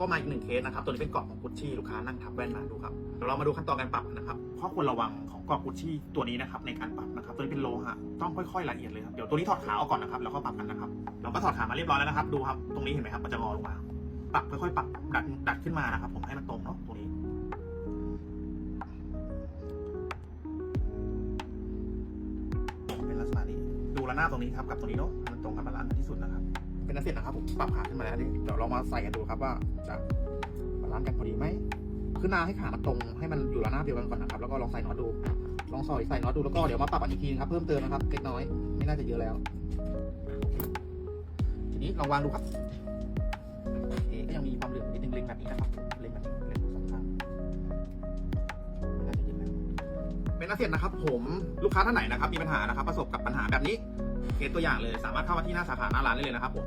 ก็มาอีกหนึ่งเคสนะครับ ตัวนี้เป็นกรอบของกุชชี่ลูกค้านั่งทับแว่นมาดูครับเดี๋ยวเรามาดูขั้นตอนการปรับนะครับข้อควรระวังของกรอบกุชชี่ตัวนี้นะครับในการปรับนะครับ ตัวนี้เป็นโลหะต้องค่อยๆละเอียดเลยครับ เดี๋ยวตัวนี้ถอดขาออกก่อนนะครับแล้วก็ปรับกันนะครับ เราก็ถอดขามาเรียบร้อยแล้วนะครับ ดูครับ ตรงนี้เห็นไหมครับ มันจะงอลงมา ปรับค่อยๆปรับดัดดัดขึ้นมานะครับ ผมให้มันตรงเนาะตรงนี้ เป็นลักษณะนี้ ดูระนาบตรงนี้ครับกับตรงนี้เนาะให้มันตรงกันบาลานซ์กันที่สุดนะครับ เป็นอันเสร็จนะครับผมปรับขาขึ้นมาแล้วนี่เดี๋ยวเรามาใส่กันดูครับว่าจะบาลานซ์กันพอดีไหมขึ้นหน้าให้ขามันตรงให้มันอยู่ระนาบเดียวกันก่อนนะครับแล้วก็ลองใส่น็อตดู ลองสอยใส่น็อตดูแล้วก็เดี๋ยวมาปรับอันอีกทีนะครับเพิ่มเติมนะครับเล็กน้อยไม่น่าจะเยอะแล้ว ทีนี้ลองวางดูครับโอก็ยังมีความเหลื่องนิดนึงเล็งแบบนี้นะครับเล็งแบบนี้เล็งสองข้างไม่น่าจะเยอะแล้วเป็นอันเสร็จนะครับ ผมลูกค้าท่านไหนนะครับ มีปัญหานะครับ ประสบกับปัญหาแบบนี้ เคสตัวอย่างเลย สามารถเข้ามาที่หน้าสาขาหน้าร้านได้เลยนะครับผม